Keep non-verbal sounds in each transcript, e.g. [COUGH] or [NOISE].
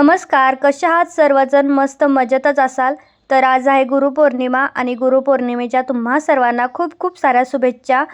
नमस्कार कशा आहात सर्वजण? मस्त मजेतच असाल? तर आज आहे गुरुपौर्णिमा आणि गुरुपौर्णिमेच्या तुम्हा सर्वांना खूप खूप साऱ्या शुभेच्छा.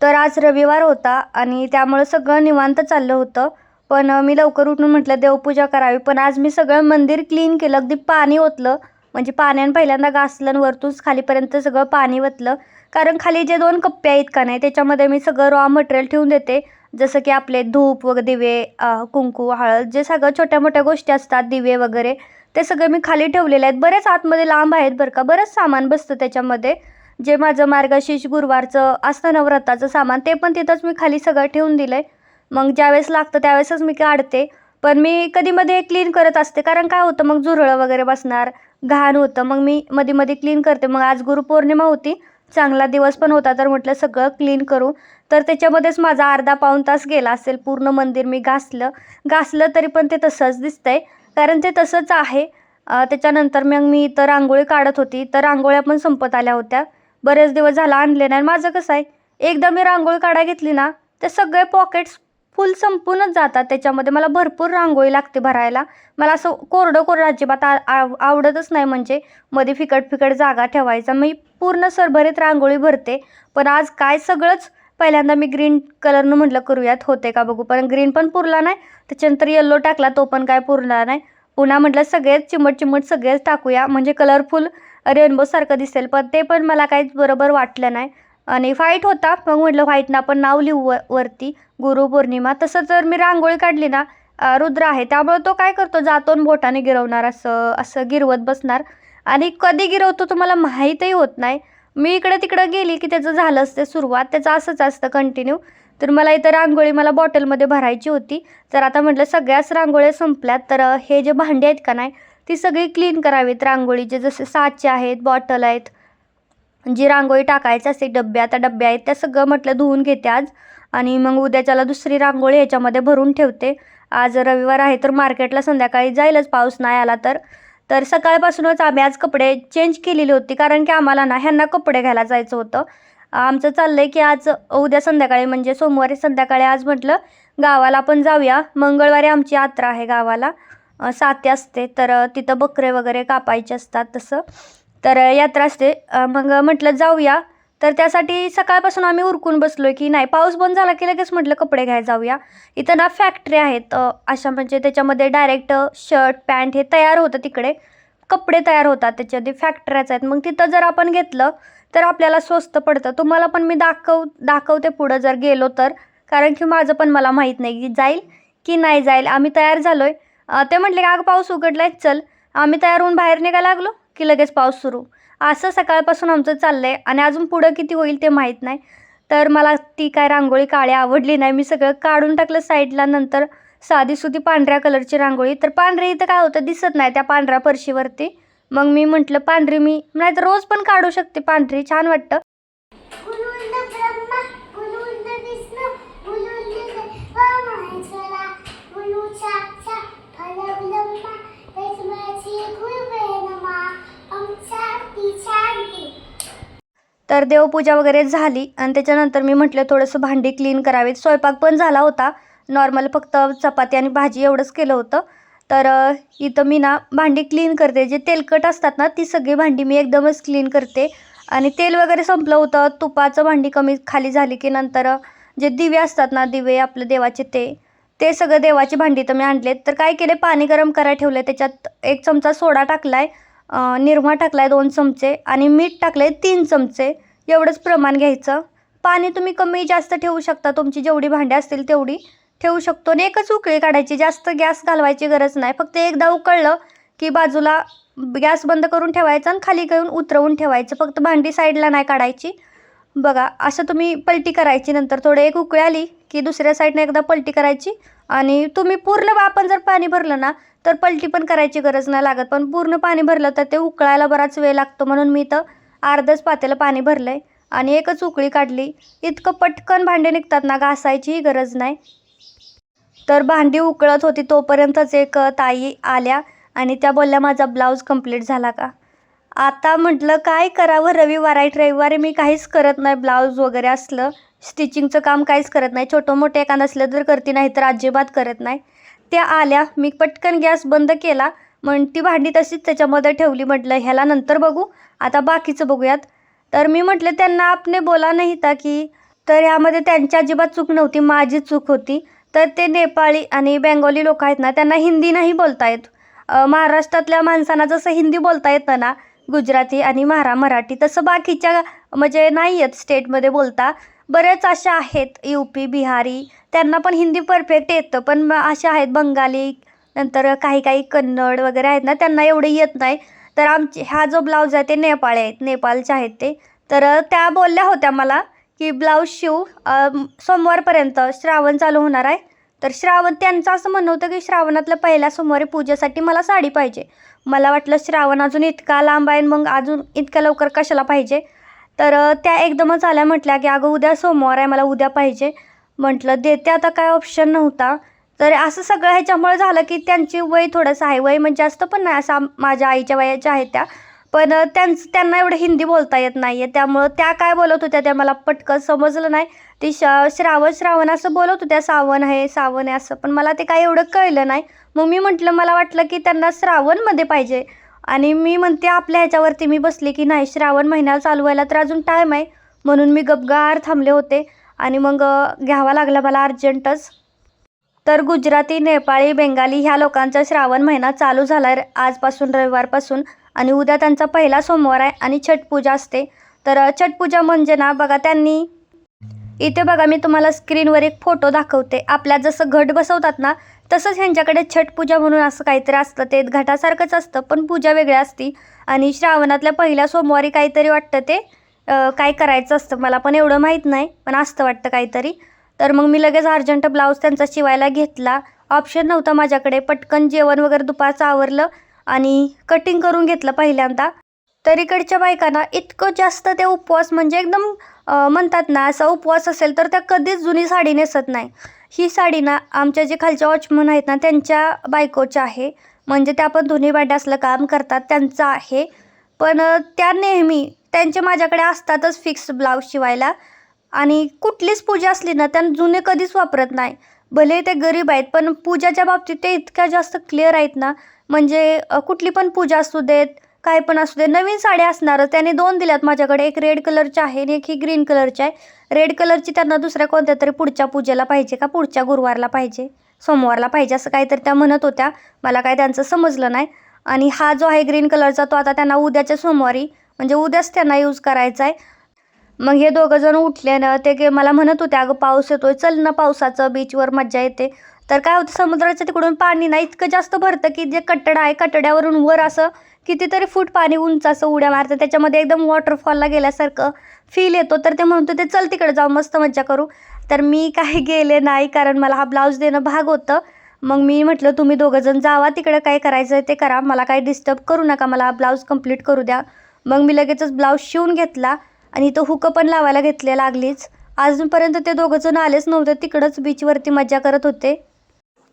तर आज रविवार होता आणि त्यामुळं सगळं निवांत चाललं होतं. पण मी लवकर उठून म्हटलं देवपूजा करावी. पण आज मी सगळं मंदिर क्लीन केलं. अगदी पाणी ओतलं. म्हणजे पाण्यानं पहिल्यांदा घासलं आणि वरतूनच खालीपर्यंत सगळं पाणी ओतलं. कारण खाली जे दोन कप्पे आहेत का नाही त्याच्यामध्ये मी सगळं रॉ मटेरियल ठेवून देते. जसं की आपले धूप वगैरे दिवे कुंकू हळद जे सगळं छोट्या मोठ्या गोष्टी असतात दिवे वगैरे ते सगळे मी खाली ठेवलेले आहेत. बरेच आतमध्ये लांब आहेत बरं का. बरंच सामान बसतं त्याच्यामध्ये. जे माझं मार्गशीर्ष गुरुवारचं असतं नवरात्राचं सामान ते पण तिथंच मी खाली सगळं ठेवून दिलं आहे मग ज्यावेळेस लागतं त्यावेळेसच मी काढते. पण मी कधी मध्ये क्लीन करत असते. कारण काय होतं मग झुरळं वगैरे बसणार घाण होतं. मग मी मध्ये मध्ये क्लीन करते. मग आज गुरुपौर्णिमा होती. चांगला दिवस पण होता तर म्हटलं सगळं क्लीन करू. तर त्याच्यामध्येच माझा अर्धा पाऊण तास गेला असेल. पूर्ण मंदिर मी घासलं. घासलं तरी पण ते तसंच दिसतंय. कारण ते तसंच आहे. त्याच्यानंतर मग मी इथं रांगोळी काढत होती. तर रांगोळ्या पण संपत आल्या होत्या. बरेच दिवस झाला आणले नाही. माझं कसं आहे? एकदा मी रांगोळी काढा घेतली ना ते सगळे पॉकेट्स फुल संपूनच जातात. त्याच्यामध्ये मला भरपूर रांगोळी लागते भरायला. मला असं कोरडं कोरडं अजिबात आ- आव- आवडतच नाही. म्हणजे मध्ये फिकट फिकट जागा ठेवायचा. मी पूर्ण सरभरीत रांगोळी भरते. पण आज काय सगळंच पहिल्यांदा मी ग्रीन कलरनं म्हटलं करूयात होते का बघू. पण ग्रीन पण पुरला नाही त्याच्यानंतर येल्लो टाकला तो पण काय पुरला नाही. पुन्हा म्हटलं सगळेच चिमट चिमट सगळेच टाकूया म्हणजे कलरफुल रेनबोसारखं दिसेल. पण ते पण मला काहीच बरोबर वाटलं नाही. आणि व्हाईट होता मग म्हटलं व्हाईटनं आपण नाव लिहू व वरती गुरुपौर्णिमा तसं जर मी रांगोळी काढली ना रुद्र आहे त्यामुळे तो काय करतो जातो आणि बोटाने गिरवणार असं असं गिरवत बसणार. आणि कधी गिरवतो तुम्हाला माहीतही होत नाही. मी इकडं तिकडं गेली की त्याचं झालं असते सुरुवात त्याचं असंच असतं कंटिन्यू तर मला इथं रांगोळी मला बॉटलमध्ये भरायची होती. तर आता म्हटलं सगळ्याच रांगोळ्या संपल्यात तर हे जे भांडे आहेत का नाही ती सगळी क्लीन करावीत रांगोळीचे जसे साचे आहेत बॉटल आहेत जी रांगोळी टाकायची असते डब्या आता डब्या आहेत त्या सगळं म्हटलं धुवून घेते आज. आणि मग उद्याच्याला दुसरी रांगोळी ह्याच्यामध्ये भरून ठेवते. आज रविवार आहे तर मार्केटला संध्याकाळी जाईलच पाऊस नाही आला तर. तर सकाळपासूनच आम्ही आज कपडे चेंज केलेली होती कारण की आम्हाला ना ह्यांना कपडे घ्यायला जायचं होतं. आमचं चाललं आहे की आज उद्या संध्याकाळी म्हणजे सोमवारी संध्याकाळी आज म्हटलं गावाला आपण जाऊया. मंगळवारी आमची यात्रा आहे गावाला. साते असते तर तिथं बकरे वगैरे कापायचे असतात तसं. तर यात्रा असते. मग म्हटलं जाऊया. तर त्यासाठी सकाळपासून आम्ही उरकून बसलो आहे की नाही पाऊस बंद झाला की लगेच म्हटलं कपडे घ्यायला जाऊया. इथं ना फॅक्टरी आहेत अशा म्हणजे त्याच्यामध्ये डायरेक्ट शर्ट पॅन्ट हे तयार होतं तिकडे. कपडे तयार होतात त्याच्यामध्ये फॅक्टऱ्याच आहेत. मग तिथं जर आपण घेतलं तर आपल्याला स्वस्त पडतं. तुम्हाला पण मी दाखव दाखवते पुढं जर गेलो तर. कारण की माझं पण मला माहीत नाही की जाईल की नाही जाईल. आम्ही तयार झालो आहे ते म्हटले की अगं पाऊस उघडला आहे चल. आम्ही तयार होऊन बाहेर निघायला लागलो की लगेच पाऊस सुरू. असं सकाळपासून आमचं चाललं आहे आणि अजून पुढं किती होईल ते माहीत नाही. तर मला ती काय रांगोळी काळी आवडली नाही. मी सगळं काढून टाकलं साईडला नंतर साधी सुधी पांढऱ्या कलरची रांगोळी. तर पांढरी इथं काय होतं दिसत नाही त्या पांढऱ्या फरशीवरती. मग मी म्हटलं पांढरी मी नाही तर रोज पण काढू शकते पांढरी. छान वाटतं. तर देवपूजा वगैरे झाली आणि त्याच्यानंतर मी म्हटलं थोडंसं भांडी क्लीन करावीत. स्वयंपाक पण झाला होता. नॉर्मल फक्त चपाती आणि भाजी एवढंच केलं होतं. तर इथं मी ना भांडी क्लीन करते. जे तेलकट असतात ना ती सगळी भांडी मी एकदमच क्लीन करते. आणि तेल वगैरे संपलं होतं. तुपाचं भांडी कमी खाली झाली की नंतर जे दिवे असतात ना दिवे आपले देवाचे ते ते सगळं देवाची भांडी तर मी आणलेत. तर काय केले पाणी गरम करायला ठेवलं त्याच्यात एक चमचा सोडा टाकलाय. आहे निरमा टाकलाय दोन चमचे आणि मीठ टाकले तीन चमचे. एवढंच प्रमाण घ्यायचं. पाणी तुम्ही कमी जास्त ठेवू शकता. तुमची जेवढी भांडी असतील तेवढी ठेवू शकतो. आणि एकच उकळी काढायची. जास्त गॅस घालवायची गरज नाही. फक्त एकदा उकळलं की बाजूला गॅस बंद करून ठेवायचं आणि खाली घेऊन उतरवून ठेवायचं. फक्त भांडी साईडला नाही काढायची. बघा असं तुम्ही पलटी करायची. नंतर थोडं एक उकळी आली की दुसऱ्या साईडनं एकदा पलटी करायची. आणि तुम्ही पूर्ण आपण जर पाणी भरलं ना तर पलटी पण करायची गरज नाही लागत. पण पूर्ण पाणी भरलं तर ते उकळायला बराच वेळ लागतो. म्हणून मी तर अर्धच पातेलं पाणी भरलं आहे आणि एकच उकळी काढली. इतकं पटकन भांडे निघतात ना घासायचीही गरज नाही. तर भांडी उकळत होती तोपर्यंतच एक ताई आल्या आणि त्या बोलल्या माझा ब्लाऊज कंप्लीट झाला का? आता म्हटलं काय करावं? रविवार आहे रविवारी मी काहीच करत नाही. ब्लाऊज वगैरे असलं स्टिचिंगचं काम काहीच करत नाही. छोटं मोठं एखादं असलं तर करते नाही तर अजिबात करत नाही. त्या आल्या मी पटकन गॅस बंद केला. म्हण ती भांडी तशीच त्याच्यामध्ये ठेवली म्हटलं. ह्याला नंतर बघू. आता बाकीचं बघूयात. तर मी म्हटलं त्यांना आपने बोला नाही ता की तर ह्यामध्ये त्यांची अजिबात चूक नव्हती माझी चूक होती. तर ते नेपाळी आणि बेंगोली लोक आहेत ना त्यांना हिंदी नाही बोलता येत. महाराष्ट्रातल्या माणसांना जसं हिंदी बोलता येतं ना गुजराती आणि महारा मराठी तसं बाकीच्या म्हणजे नाही आहेत स्टेटमध्ये बोलता. बरेच अशा आहेत यू पी बिहारी. त्यांना पण हिंदी परफेक्ट येतं पण मग अशा आहेत बंगाली नंतर काही काही कन्नड वगैरे आहेत ना त्यांना एवढं येत नाही. तर आमचे हा जो ब्लाऊज आहे ते नेपाळी आहेत नेपाळचे आहेत ते. तर त्या बोलल्या होत्या मला की ब्लाऊज शिव सोमवारपर्यंत श्रावण चालू होणार आहे. तर श्रावण त्यांचं असं म्हणणं होतं की श्रावणातल्या पहिल्या सोमवारी पूजेसाठी मला साडी पाहिजे. मला वाटलं श्रावण अजून इतका लांब आहे मग अजून इतक्या लवकर कशाला पाहिजे? तर त्या एकदमच आल्या म्हटल्या की अगं उद्या सोमवार आहे मला उद्या पाहिजे. म्हटलं देते. आता काय ऑप्शन नव्हता. तर असं सगळं ह्याच्यामुळे झालं की त्यांची वय थोडंसं आहे. वय म्हणजे जास्त पण नाही असं माझ्या आईच्या वयाच्या आहेत त्या. पण त्यांचं त्यांना एवढं हिंदी बोलता येत नाही आहे त्यामुळं त्या काय बोलत होत्या त्या मला पटकन समजलं नाही. ती श श्रावण श्रावण असं बोलत होत्या सावन आहे सावन आहे असं. पण मला ते काय एवढं कळलं नाही. मग मी म्हटलं मला वाटलं की त्यांना श्रावणमध्ये पाहिजे. आणि मी म्हणते आपल्या ह्याच्यावरती मी बसले की नाही श्रावण महिन्याला चालू व्हायला तर अजून टाईम आहे. म्हणून मी गपगार थांबले होते. आणि मग घ्यावा लागला मला अर्जंटच. तर गुजराती नेपाळी बेंगाली ह्या लोकांचा श्रावण महिना चालू झाला आहे आजपासून रविवारपासून. आणि उद्या त्यांचा पहिला सोमवार आहे आणि छटपूजा असते. तर छठ छटपूजा म्हणजे ना बघा त्यांनी इथे बघा मी तुम्हाला स्क्रीनवर एक फोटो दाखवते. आपल्या जसं घट बसवतात ना तसंच ह्यांच्याकडे छटपूजा म्हणून असं काहीतरी असतं ते घटासारखंच असतं पण पूजा वेगळ्या असती. आणि श्रावणातल्या पहिल्या सोमवारी काहीतरी वाटतं ते काय करायचं असतं मला पण एवढं माहीत नाही पण असतं वाटतं काहीतरी. तर मग मी लगेच अर्जंट ब्लाऊज त्यांचा शिवायला घेतला. ऑप्शन नव्हता माझ्याकडे पटकन जेवण वगैरे दुपारचं आवरलं आणि कटिंग करून घेतलं पहिल्यांदा. तर इकडच्या बायकांना इतकं जास्त ते उपवास म्हणजे एकदम म्हणतात ना असा उपवास असेल तर त्या कधीच जुनी साडी नेसत नाही. ही साडी ना आमच्या जे खालच्या वॉचमन आहेत ना त्यांच्या बायकोच्या आहे. म्हणजे त्या पण दोन्ही भांडी असलं काम करतात त्यांचं आहे. पण त्या नेहमी त्यांचे माझ्याकडे असतातच फिक्स ब्लाऊज शिवायला. आणि कुठलीच पूजा असली ना त्या जुने कधीच वापरत नाही. भले ते गरीब आहेत पण पूजाच्या बाबतीत ते इतक्या जास्त क्लिअर आहेत ना. म्हणजे कुठली पण पूजा असू देत काय पण असू दे नवीन साड्या असणारच त्याने दोन दिल्यात माझ्याकडे. एक रेड कलरची आहे आणि एक ही ग्रीन कलरची आहे. रेड कलरची त्यांना दुसऱ्या कोणत्या तरी पुढच्या पूजेला पाहिजे का? पुढच्या गुरुवारला पाहिजे सोमवारला पाहिजे असं काहीतरी त्या म्हणत होत्या. मला काय त्यांचं समजलं नाही. आणि हा जो आहे ग्रीन कलरचा तो आता त्यांना उद्याच्या सोमवारी म्हणजे उद्याच त्यांना यूज करायचा आहे. मग हे दोघं जण उठले ना ते मला म्हणत होते अगं पाऊस येतोय चल ना पावसाचं बीचवर मज्जा येते. तर काय होतं समुद्राच्या तिकडून पाणी ना इतकं जास्त भरतं की जे कट्टडा आहे कट्टड्यावरून वर असं कितीतरी फूट पाणी उंच असं उड्या मारतं त्याच्यामध्ये एकदम वॉटरफॉलला गेल्यासारखं फील येतो. तर ते म्हणतो ते चल तिकडे जाऊ मस्त मज्जा करू. तर मी [LAUGHS] काही गेले नाही कारण मला हा ब्लाऊज देणं भाग होतं. मग मी म्हटलं तुम्ही दोघंजण जावा तिकडे काय करायचं आहे ते करा. मला काही डिस्टर्ब करू नका. मला हा ब्लाऊज कंप्लीट करू द्या. मग मी लगेचच ब्लाऊज शिवून घेतला आणि तो हुकं पण लावायला घेतले लागलीच. अजूनपर्यंत ते दोघंजण आलेच नव्हते. तिकडंच बीचवरती मज्जा करत होते.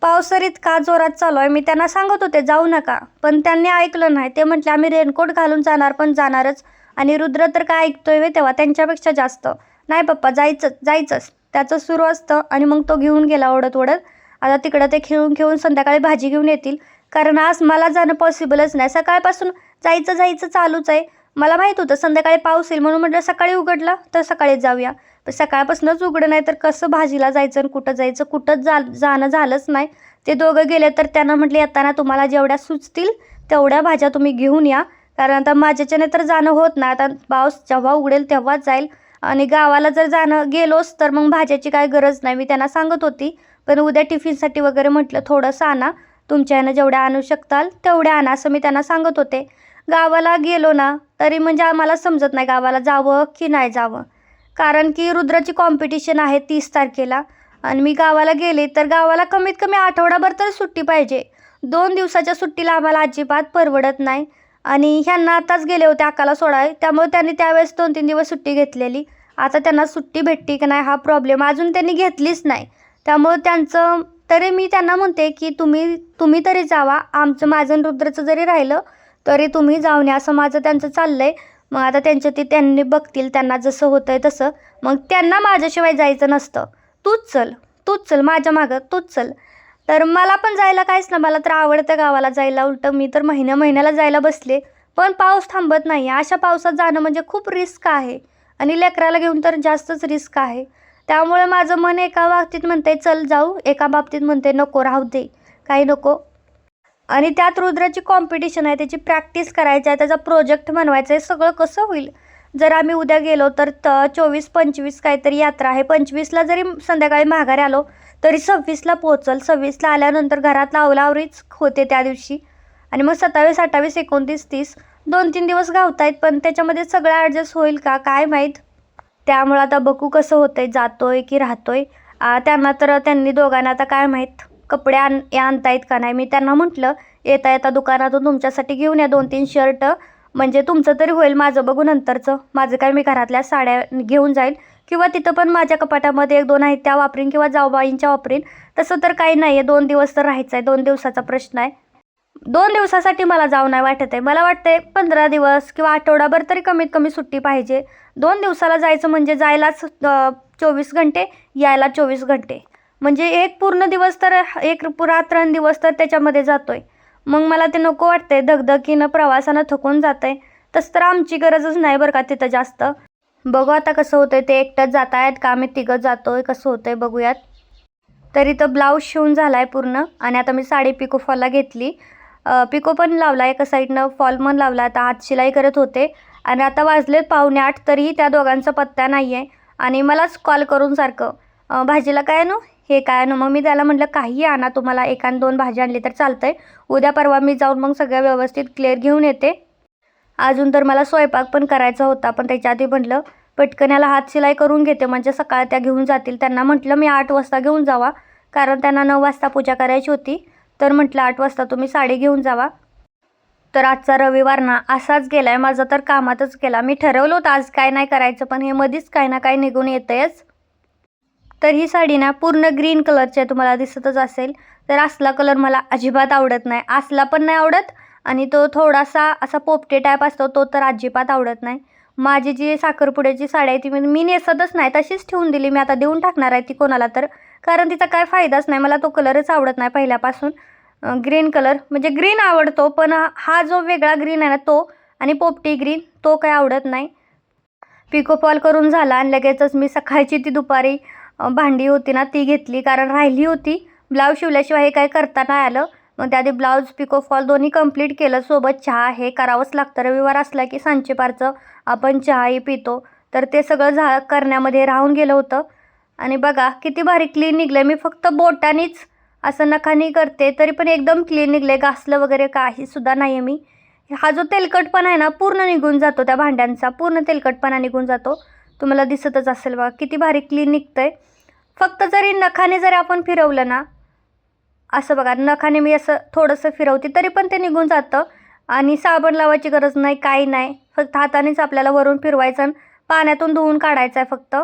पावसरीत का जोरात चालू आहे? मी त्यांना सांगत होते जाऊ नका. पण त्यांनी ऐकलं नाही. ते म्हटले आम्ही रेनकोट घालून जाणार पण जाणारच. आणि रुद्र तर काय ऐकतोय तेव्हा? त्यांच्यापेक्षा जास्त. नाही पप्पा जायचंच जायचंच. त्याचं सुरू असतं आणि मग तो घेऊन गेला ओढत ओढत आता तिकडं ते खेळून खेळून संध्याकाळी भाजी घेऊन येतील. कारण आज मला जाणं पॉसिबलच नाही. सकाळपासून जायचं जायचं चालूच आहे. मला माहीत होतं संध्याकाळी पाऊस येईल म्हणून म्हटलं सकाळी उघडला तर सकाळीच जाऊया. पण सकाळपासूनच उघडं नाही तर कसं भाजीला जायचं आणि कुठं जायचं? कुठंच जा जाणं झालंच नाही. ते दोघं गेले तर त्यांना म्हटले येताना तुम्हाला जेवढ्या सुचतील तेवढ्या भाज्या तुम्ही घेऊन या. कारण आता माझ्याच्याने तर जाणं होत नाही. आता पाऊस जेव्हा उघडेल तेव्हाच जाईल. आणि गावाला जर जाणं गेलोच तर मग भाज्याची काय गरज नाही. मी त्यांना सांगत होती. पण उद्या टिफिनसाठी वगैरे म्हटलं थोडंसं आणा. तुमच्या ह्यानं जेवढ्या आणू शकताल तेवढ्या आणा असं मी त्यांना सांगत होते. गावाला गेलो ना तरी म्हणजे आम्हाला समजत नाही गावाला जावं की नाही जावं. कारण की रुद्राची कॉम्पिटिशन आहे तीस तारखेला. आणि मी गावाला गेले तर गावाला कमीत कमी आठवडाभर तर सुट्टी पाहिजे. दोन दिवसाच्या सुट्टीला आम्हाला अजिबात परवडत नाही. आणि ह्यांना आताच गेले होते अकाला सोडाय त्यामुळे त्यांनी त्यावेळेस दोन तीन दिवस सुट्टी घेतलेली. आता त्यांना सुट्टी भेटते की नाही हा प्रॉब्लेम अजून त्यांनी घेतलीच नाही. त्यामुळे त्यांचं तरी मी त्यांना म्हणते की तुम्ही तुम्ही तरी जावा. आमचं माझं रुद्राचं रुद्रचं जरी राहिलं तरी तुम्ही जाऊन या. असं माझं त्यांचं चाललं आहे मग आता त्यांच्या ते त्यांनी बघतील त्यांना जसं होतं आहे तसं. मग त्यांना माझ्याशिवाय जायचं नसतं. तूच चल तूच चल माझ्या मागं तूच चल. तर मला पण जायला काहीच ना मला तर आवडतं गावाला जायला. उलटं मी तर महिन्या महिन्याला जायला बसले पण पाऊस थांबत नाही. अशा पावसात जाणं म्हणजे खूप रिस्क आहे आणि लेकराला घेऊन तर जास्तच रिस्क आहे. त्यामुळे माझं मन एका बाबतीत म्हणते चल जाऊ. एका बाबतीत म्हणते नको राहू दे. काही नको. आणि त्यात रुद्राची कॉम्पिटिशन आहे त्याची प्रॅक्टिस करायची आहे त्याचा प्रोजेक्ट बनवायचा आहे सगळं कसं होईल? जर आम्ही उद्या गेलो तर त चोवीस पंचवीस काहीतरी यात्रा आहे. पंचवीसला जरी संध्याकाळी माघारी आलो तरी सव्वीसला पोहोचल. सव्वीसला आल्यानंतर घरात लावलावरीच होते त्या दिवशी. आणि मग सत्तावीस अठ्ठावीस एकोणतीस तीस दोन तीन दिवस गावतायत पण त्याच्यामध्ये सगळं ॲडजस्ट होईल का? काय माहीत? त्यामुळं आता बघू कसं होतंय जातोय की राहतोय? त्यांना तर त्यांनी दोघांना आता काय माहीत? कपडे आण या आणतायत का नाही? मी त्यांना म्हटलं येता येता दुकानातून तुमच्यासाठी घेऊन या दोन तीन शर्ट. म्हणजे तुमचं तरी होईल माझं बघू नंतरचं. माझं काय मी घरातल्या साड्या घेऊन जाईल. किंवा तिथं पण माझ्या कपाटामध्ये एक दोन आहेत त्या वापरीन किंवा जाऊबाईंच्या वापरीन. तसं तर काही नाही आहे दोन दिवस तर राहायचं आहे दोन दिवसाचा प्रश्न आहे. दोन दिवसासाठी मला जाऊ नाही वाटत आहे. मला वाटतंय पंधरा दिवस किंवा आठवडाभर तरी कमीत कमी सुट्टी पाहिजे. दोन दिवसाला जायचं म्हणजे जायलाच चोवीस घंटे यायला चोवीस घंटे. म्हणजे एक पूर्ण दिवस तर एक रात्रन दिवस तर त्याच्यामध्ये जातो आहे मग मला ते नको वाटते धगधकीनं प्रवासानं थकून जातंय. तसं तर आमची गरजच नाही बरं का तिथं जास्त. बघू आता कसं होतंय ते एकटंच जात आहेत का? आम्ही तिघं जातो आहे कसं होतंय बघूयात. तरी तर ब्लाऊज शिवून झाला आहे पूर्ण आणि आता मी साडी पिको फॉलला घेतली. पिको पण लावला एका साईडनं फॉल पण लावला. आता हात शिलाई करत होते आणि आता वाजलेत पावणे आठ तरीही त्या दोघांचा पत्ता नाही आहे आणि मलाच कॉल करून सारखं. भाजीला काय आणू? हे काय ना मग मी त्याला म्हटलं काही आणा तुम्हाला एक आणि दोन भाज्या आणली तर चालतं आहे उद्या परवा मी जाऊन मग सगळ्या व्यवस्थित क्लिअर घेऊन येते. अजून तर मला स्वयंपाक पण करायचा होता पण त्याच्या आधी म्हटलं पटकन याला हात शिलाई करून घेते म्हणजे सकाळ त्या घेऊन जातील. त्यांना म्हटलं मी आठ वाजता घेऊन जावा. कारण त्यांना नऊ वाजता पूजा करायची होती. तर म्हटलं आठ वाजता तुम्ही साडी घेऊन जावा. तर आजचा रविवार ना असाच गेला आहे माझा तर कामातच गेला. मी ठरवलं होतं आज काय नाही करायचं पण हे मधीच काही ना काही निघून येतंयच. तर ही साडी ना पूर्ण ग्रीन कलरची आहे तुम्हाला दिसतच असेल. तर असला कलर मला अजिबात आवडत नाही. असला पण नाही आवडत आणि तो थोडासा असा पोपटे टाईप असतो तो तर अजिबात आवडत नाही. माझी जी साखरपुड्याची साडी आहे ती मी मी नेसतच नाही. तशीच ठेवून दिली. मी आता देऊन टाकणार आहे ती कोणाला तर. कारण तिचा काय फायदाच नाही. मला तो कलरच आवडत नाही पहिल्यापासून. ग्रीन कलर म्हणजे ग्रीन आवडतो पण हा जो वेगळा ग्रीन आहे ना तो आणि पोपटी ग्रीन तो काय आवडत नाही. पिको फॉल करून झाला आणि लगेचच मी सकाळची ती दुपारी भांडी होती ना ती घेतली. कारण राहिली होती. ब्लाऊज शिवल्याशिवाय हे काही करता नाही आलं. मग त्याआधी ब्लाऊज पिको फॉल दोन्ही कंप्लीट केलं. सोबत चहा हे करावंच लागतं. रविवार असला की सांचेपारचं आपण चहाही पितो. तर ते सगळं झा करण्यामध्ये राहून गेलं होतं. आणि बघा किती भारी क्लीन निघलं मी फक्त बोटानीच असं नखानी करते. तरी पण एकदम क्लीन निघले घासलं वगैरे काहीसुद्धा नाही आहे मी. हा जो तेलकटपणा आहे ना पूर्ण निघून जातो त्या भांड्यांचा. पूर्ण तेलकटपणा निघून जातो. तुम्हाला दिसतच असेल बघा किती भारी क्लीन निघतं आहे फक्त जरी नखाने जरी आपण फिरवलं ना असं बघा नखाने मी असं थोडंसं फिरवते तरी पण ते निघून जातं. आणि साबण लावायची गरज नाही काही नाही. फक्त हातानेच आपल्याला वरून फिरवायचं आणि पाण्यातून धुवून काढायचं आहे फक्त.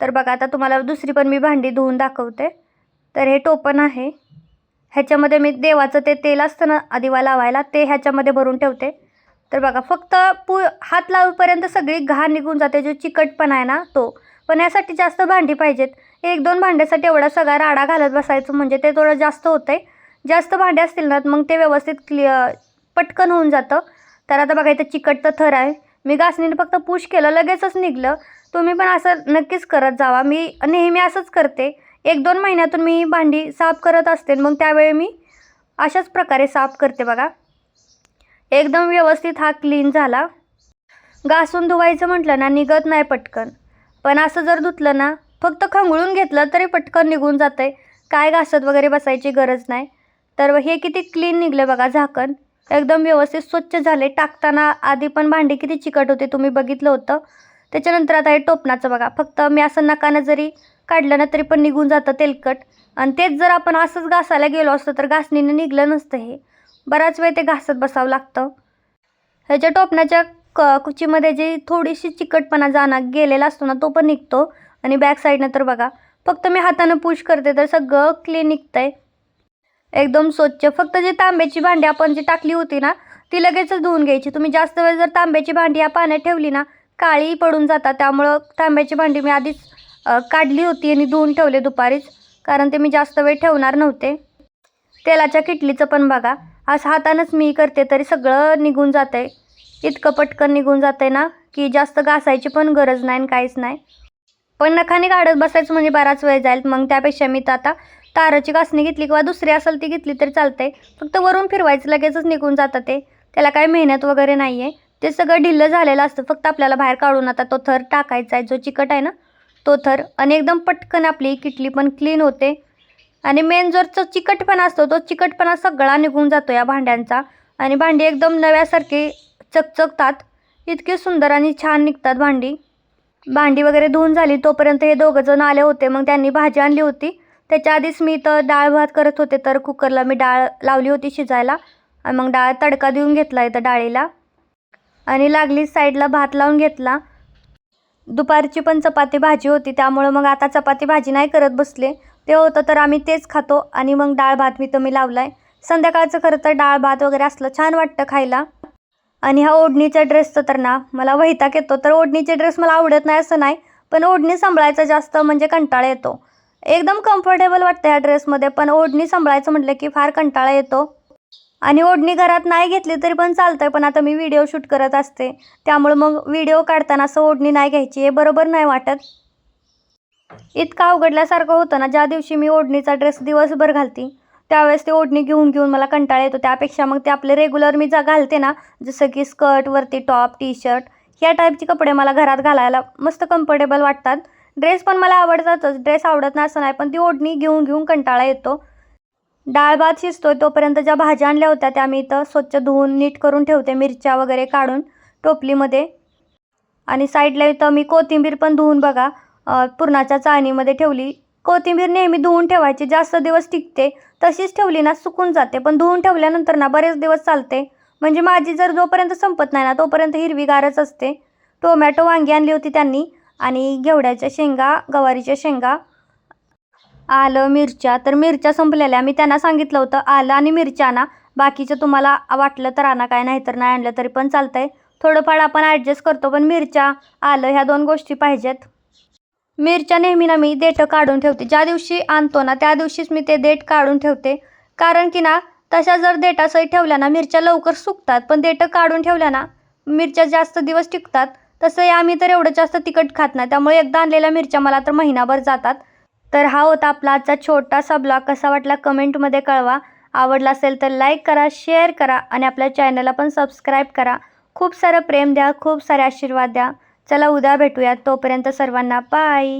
तर बघा आता तुम्हाला दुसरी पण मी भांडी धुवून दाखवते. तर हे टोपण आहे. ह्याच्यामध्ये मी देवाचं ते तेल असतं ना दिवा लावायला ते ह्याच्यामध्ये भरून ठेवते. तर बघा फक्त पु हात लावपर्यंत सगळी घाण निघून जाते जो चिकटपणा आहे ना तो. पण यासाठी जास्त भांडी पाहिजेत. एक दोन भांड्यासाठी एवढा सगळा राडा घालत बसायचं म्हणजे ते थोडं जास्त होतं आहे जास्त भांडे असतील ना मग ते व्यवस्थित क्लिअर पटकन होऊन जातं. तर आता बघा इथं चिकटचं थर आहे. मी घासणीने फक्त पुश केलं लगेचच निघलं. तुम्ही पण असं नक्कीच करत जावा. मी नेहमी असंच करते. एक दोन महिन्यातून मी भांडी साफ करत असते. मग त्यावेळी मी अशाच प्रकारे साफ करते बघा. एकदम व्यवस्थित हा क्लीन झाला. घासून धुवायचं म्हटलं ना निघत नाही पटकन. पण असं जर धुतलं ना फक्त खंगळून घेतलं तरी पटकन निघून जातं आहे काय घासत वगैरे बसायची गरज नाही. तर हे किती क्लीन निघलं बघा झाकण. एकदम व्यवस्थित स्वच्छ झाले. टाकताना आधी पण भांडी किती चिकट होते तुम्ही बघितलं होतं. त्याच्यानंतर आता हे टोपणाचं बघा. फक्त मी असं नकानं जरी काढलं ना तरी पण निघून जातं तेलकट. आणि तेच जर आपण असंच घासायला गेलो असतो तर घासणीने निघलं नसतं हे. बराच वेळ ते घासत बसावं लागतं. ह्याच्या टोपणाच्या क कुचीमध्ये जी थोडीशी चिकटपणा जाणं गेलेला असतो ना तो पण निघतो. आणि बॅक साईडनं तर बघा फक्त मी हातानं पुश करते तर सगळं क्लीन निघतंय. एकदम स्वच्छ. फक्त जी तांब्याची भांडी आपण जी टाकली होती ना ती लगेचच धुवून घ्यायची. तुम्ही जास्त वेळ जर तांब्याची भांडी या पाण्यात ठेवली ना काळी पडून जातात. त्यामुळं तांब्याची भांडी मी आधीच काढली होती आणि धुवून ठेवले दुपारीच कारण ते मी जास्त वेळ ठेवणार नव्हते. तेलाच्या किटलीचं पण बघा असं हातानंच मी करते तरी सगळं निघून जातं आहे इतकं पटकन निघून जातं आहे ना की जास्त घासायची पण गरज नाही आणि काहीच नाही. पण नखाने काढत बसायचं म्हणजे बराच वेळ जाईल. मग त्यापेक्षा मी तर आता ताराची घासणी घेतली किंवा दुसरी असेल ती घेतली तरी चालते फक्त वरून फिरवायचं लगेचच निघून जातं ते. त्याला काही मेहनत वगैरे नाही आहे ते सगळं ढिल्लं झालेलं असतं. फक्त आपल्याला बाहेर काढून आता तो थर टाकायचा आहे. जो चिकट आहे ना तो थर. आणि एकदम पटकन आपली किटली पण क्लीन होते. आणि मेन जर जो चिकटपणा असतो तो चिकटपणा सगळा निघून जातो या भांड्यांचा. आणि भांडी एकदम नव्यासारखी चकचकतात. इतकी सुंदर आणि छान निघतात भांडी. भांडी वगैरे धुवून झाली तोपर्यंत हे दोघं जण आले होते. मग त्यांनी भाजी आणली होती. त्याच्या आधीच मी तर डाळ भात करत होते तर कुकरला मी डाळ लावली होती शिजायला. आणि मग डाळ तडका देऊन घेतला इथं डाळीला. आणि लागली साईडला भात लावून घेतला. दुपारची पण चपाती भाजी होती त्यामुळं मग आता चपाती भाजी नाही करत बसले. ते होतं तर आम्ही तेच खातो. आणि मग डाळ भात मी तर मी लावला आहे संध्याकाळचं खरं तर डाळ भात वगैरे असलं छान वाटतं खायला. आणि हा ओढणीचा ड्रेसचं तर ना मला वैताग येतो. तर ओढणीचे ड्रेस मला आवडत नाही असं नाही पण ओढणी सांभाळायचं जास्त म्हणजे कंटाळा येतो. एकदम कम्फर्टेबल वाटतं ह्या ड्रेसमध्ये पण ओढणी सांभाळायचं म्हटलं की फार कंटाळा येतो. आणि ओढणी घरात नाही घेतली तरी पण चालतंय पण आता मी व्हिडिओ शूट करत असते. त्यामुळं मग व्हिडिओ काढताना असं ओढणी नाही घ्यायची हे बरोबर नाही वाटत. इतका अवघडल्यासारखं होतं ना ज्या दिवशी मी ओढणीचा ड्रेस दिवसभर घालती त्यावेळेस ते ओढणी घेऊन घेऊन मला कंटाळा येतो. त्यापेक्षा मग ते आपले रेग्युलर मी जा घालते ना जसं की स्कर्ट वरती टॉप टी शर्ट ह्या टाईपचे कपडे मला घरात घालायला मस्त कम्फर्टेबल वाटतात. ड्रेस पण मला आवडतातच. ड्रेस आवडत नाही असं नाही पण ती ओढणी घेऊन घेऊन कंटाळा येतो. डाळ भात शिजतोय तोपर्यंत ज्या भाज्या आणल्या होत्या त्या मी इथं स्वच्छ धुवून नीट करून ठेवते मिरच्या वगैरे काढून टोपलीमध्ये. आणि साईडला इथं मी कोथिंबीर पण धुवून बघा पुरणाच्या चाळणीमध्ये ठेवली. कोथिंबीर नेहमी धुवून ठेवायची. जास्त दिवस टिकते. तशीच ठेवली ना सुकून जाते. पण धुवून ठेवल्यानंतर ना बरेच दिवस चालते. म्हणजे माझी जर जोपर्यंत संपत नाही ना तोपर्यंत हिरवीगारच असते. टोमॅटो वांगी आणली होती त्यांनी. आणि घेवड्याच्या शेंगा गवारीच्या शेंगा आलं मिरच्या. तर मिरच्या संपलेल्या. मी त्यांना सांगितलं होतं आलं आणि मिरच्या आणा. बाकीचं तुम्हाला वाटलं तर आणा काय नाही तर नाही आणलं तरी पण चालतंय. थोडंफार आपण ॲडजस्ट करतो पण मिरच्या आलं ह्या दोन गोष्टी पाहिजेत. मिरच्या नेहमी ना मी देठं काढून ठेवते. ज्या दिवशी आणतो ना त्या दिवशीच मी ते देठ काढून ठेवते. कारण की ना तशा जर देठासही ठेवल्या ना मिरच्या लवकर सुकतात. पण देठं काढून ठेवल्या ना मिरच्या जास्त दिवस टिकतात. तसंही आम्ही तर एवढं जास्त तिखट खात नाही. त्यामुळे एकदा आणलेल्या मिरच्या मला तर महिनाभर जातात. तर हा होता आपला आजचा छोटासा ब्लॉग. कसा वाटला कमेंटमध्ये कळवा. आवडला असेल तर लाईक करा शेअर करा आणि आपल्या चॅनलला पण सबस्क्राईब करा. खूप सारं प्रेम द्या खूप सारे आशीर्वाद द्या. चला उद्या भेटूयात. तोपर्यंत सर्वांना बाय